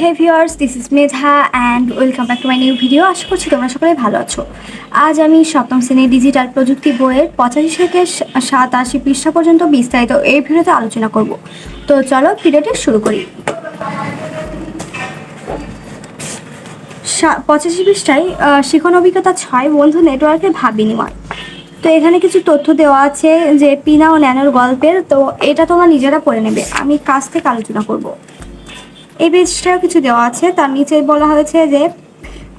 Hey viewers this is Medha and welcome back to my new video আশা করছি তোমরা সকলে ভালো আছো। আজ আমি সপ্তম শ্রেণির ডিজিটাল প্রযুক্তি বইয়ের পঁচাশি থেকে সাতাশি পৃষ্ঠা পর্যন্ত বিস্তারিত এই ভিডিওতে আলোচনা করব। তো চলো ভিডিওটি শুরু করি। পঁচাশি পৃষ্ঠায় শিখন অভিজ্ঞতা ছয়, বন্ধু নেটওয়ার্কের ভাব বিনিময়। তো এখানে কিছু তথ্য দেওয়া আছে যে পিনা ও ন্যানোর গল্পের, তো এটা তোমরা নিজেরা পড়ে নেবে। আমি কাজ থেকে আলোচনা করব। এই পেজটাও কিছু দেওয়া আছে। তার নিচে বলা হয়েছে যে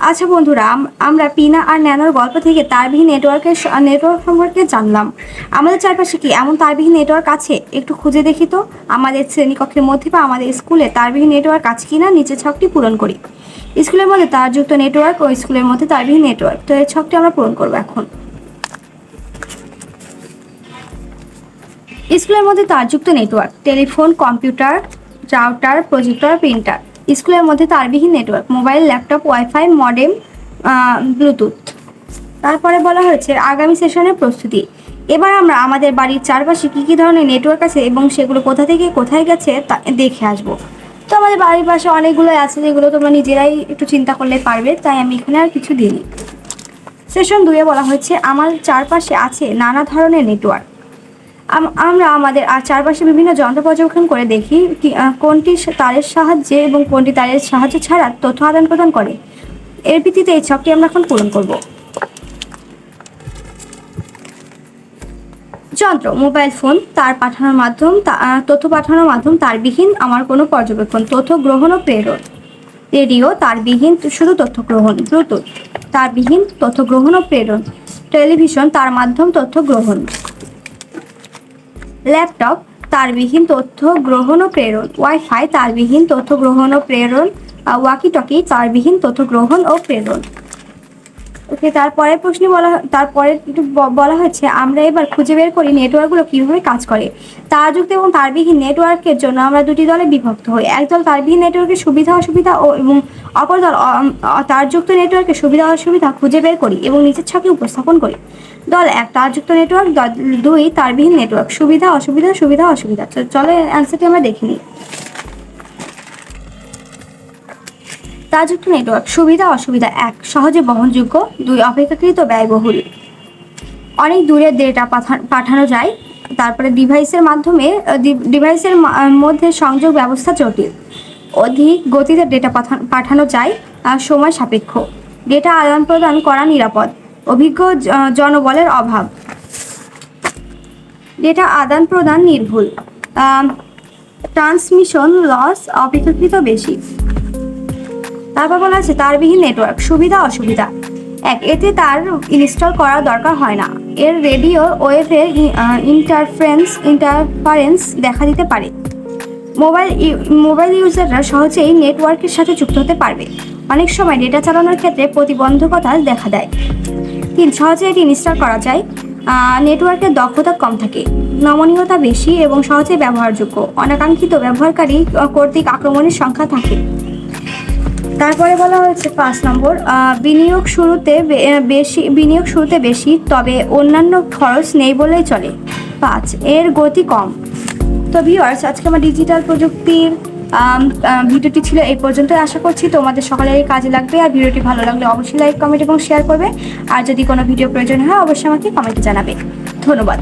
আচ্ছা বন্ধুরা আমরা পিনা আর ন্যানোর গল্প থেকে তারবিহীন নেটওয়ার্কের নেটওয়ার্ক সম্পর্কে জানলাম। আমাদের চারপাশে কি এমন তারবিহীন নেটওয়ার্ক আছে? একটু খুঁজে দেখি তো। আমাদের শ্রেণীকক্ষের মধ্যে বা আমাদের স্কুলে তারবিহীন নেটওয়ার্ক আছে কিনা নিচের ছকটি পূরণ করি। স্কুলের মধ্যে তারযুক্ত নেটওয়ার্ক ও স্কুলের মধ্যে তারবিহীন নেটওয়ার্ক। তো এই ছকটি আমরা পূরণ করব এখন। স্কুলের মধ্যে তারযুক্ত network, telephone, computer router projector printer স্কুলের মধ্যে তারবিহীন network mobile laptop wifi modem bluetooth তারপরে বলা হয়েছে, আগামী সেশনের প্রস্তুতি। এবার আমরা আমাদের বাড়ির চারপাশে কী কী ধরনের নেটওয়ার্ক আছে এবং সেগুলো কোথা থেকে কোথায় গেছে তা দেখে আসব। তো আমাদের বাড়ির পাশে অনেকগুলো আছে, যেগুলো তোমরা নিজেরাই একটু চিন্তা করলে পারবে, তাই আমি এখানে আর কিছু দিইনি। সেশন দুয়ে বলা হয়েছে, আমার চারপাশে আছে নানা ধরনের নেটওয়ার্ক আমরা আমাদের আর চারপাশে বিভিন্ন যন্ত্র পর্যবেক্ষণ করে দেখি কোনটি তারের সাহায্যে এবং কোনটি তারের সাহায্য ছাড়া তথ্য আদান প্রদান করে। এর ভিত্তিতে এই ছকটি আমরা এখন পূরণ করব। যন্ত্র, মোবাইল ফোন, তার পাঠানোর মাধ্যম তথ্য পাঠানোর মাধ্যম, তারবিহীন আমার কোনো পর্যবেক্ষণ, তথ্য গ্রহণ ও প্রেরণ। রেডিও, তারবিহীন, শুধু তথ্য গ্রহণ, ব্লুটুথ। তারবিহীন, তথ্য গ্রহণ ও প্রেরণ। টেলিভিশন, তার মাধ্যম, তথ্য গ্রহণ। ল্যাপটপ, তারবিহীন তথ্য গ্রহণ ও প্রেরণ ওয়াইফাই তারবিহীন তথ্য গ্রহণ ও প্রেরণ ওয়াকি টকি তারবিহীন তথ্য গ্রহণ ও প্রেরণ। ওকে তারপরে প্রশ্নে বলা, তারপরে একটু বলা হচ্ছে আমরা এবার খুঁজে বের করি নেটওয়ার্কগুলো কীভাবে কাজ করে। তারযুক্ত এবং তারবিহীন নেটওয়ার্কের জন্য আমরা দুটি দলে বিভক্ত হই। একদল তারবিহীন নেটওয়ার্কের সুবিধা, অসুবিধা ও এবং অপর দল তারযুক্ত নেটওয়ার্কের সুবিধা, অসুবিধা খুঁজে বের করি এবং নিচের ছকে উপস্থাপন করি। দল এক, তারযুক্ত নেটওয়ার্ক দুই, তারবিহীন নেটওয়ার্ক সুবিধা, অসুবিধা সুবিধা, অসুবিধা। চলো অ্যান্সারটি আমরা দেখে নিই। তারযুক্ত নেটওয়ার্ক সুবিধা অসুবিধা এক, সহজে বহনযোগ্য, দুই, অপেক্ষাকৃত ব্যয়বহুল। অনেক দূরে ডেটা পাঠানো যায়, তারপরে ডিভাইসের মাধ্যমে ডিভাইসের মধ্যে সংযোগ ব্যবস্থা জটিল। অধিক গতিতে ডেটা পাঠানো যায় সময় সাপেক্ষ। ডেটা আদান প্রদান করা নিরাপদ, অভিজ্ঞ জনবলের অভাব। ডেটা আদান প্রদান নির্ভুল ট্রান্সমিশন লস অপেক্ষাকৃত বেশি। তারপর বলা আছে, তারবিহীন নেটওয়ার্ক সুবিধা, অসুবিধা। এক, এতে তার ইনস্টল করার দরকার হয় না। এর রেডিও ওয়েভের ইন্টারফারেন্স ইন্টারফারেন্স দেখা দিতে পারে। মোবাইল মোবাইল ইউজাররা সহজেই নেটওয়ার্কের সাথে যুক্ত হতে পারবে। অনেক সময় ডেটা চালানোর ক্ষেত্রে প্রতিবন্ধকতা দেখা দেয়। তিন, সহজে এটি ইনস্টল করা যায়। নেটওয়ার্কের দক্ষতা কম থাকে। নমনীয়তা বেশি এবং সহজে ব্যবহারযোগ্য। অনাকাঙ্ক্ষিত ব্যবহারকারী কর্তৃক আক্রমণের সংখ্যা থাকে। তারপরে বলা হয়েছে পাঁচ নম্বর বিনিয়োগ শুরুতে বেশি, বিনিয়োগ শুরুতে বেশি, তবে অন্যান্য খরচ নেই বলেই চলে। পাঁচ, এর গতি কম। তো ভিউয়ার্স আজকে আমার ডিজিটাল প্রযুক্তির ভিডিওটি ছিল এই পর্যন্ত আশা করছি তোমাদের সকলেরই কাজে লাগবে, আর ভিডিওটি ভালো লাগলে অবশ্যই লাইক কমেন্ট এবং শেয়ার করবে। আর যদি কোনো ভিডিও প্রয়োজন হয়, অবশ্যই আমাকে কমেন্টে জানাবে। ধন্যবাদ।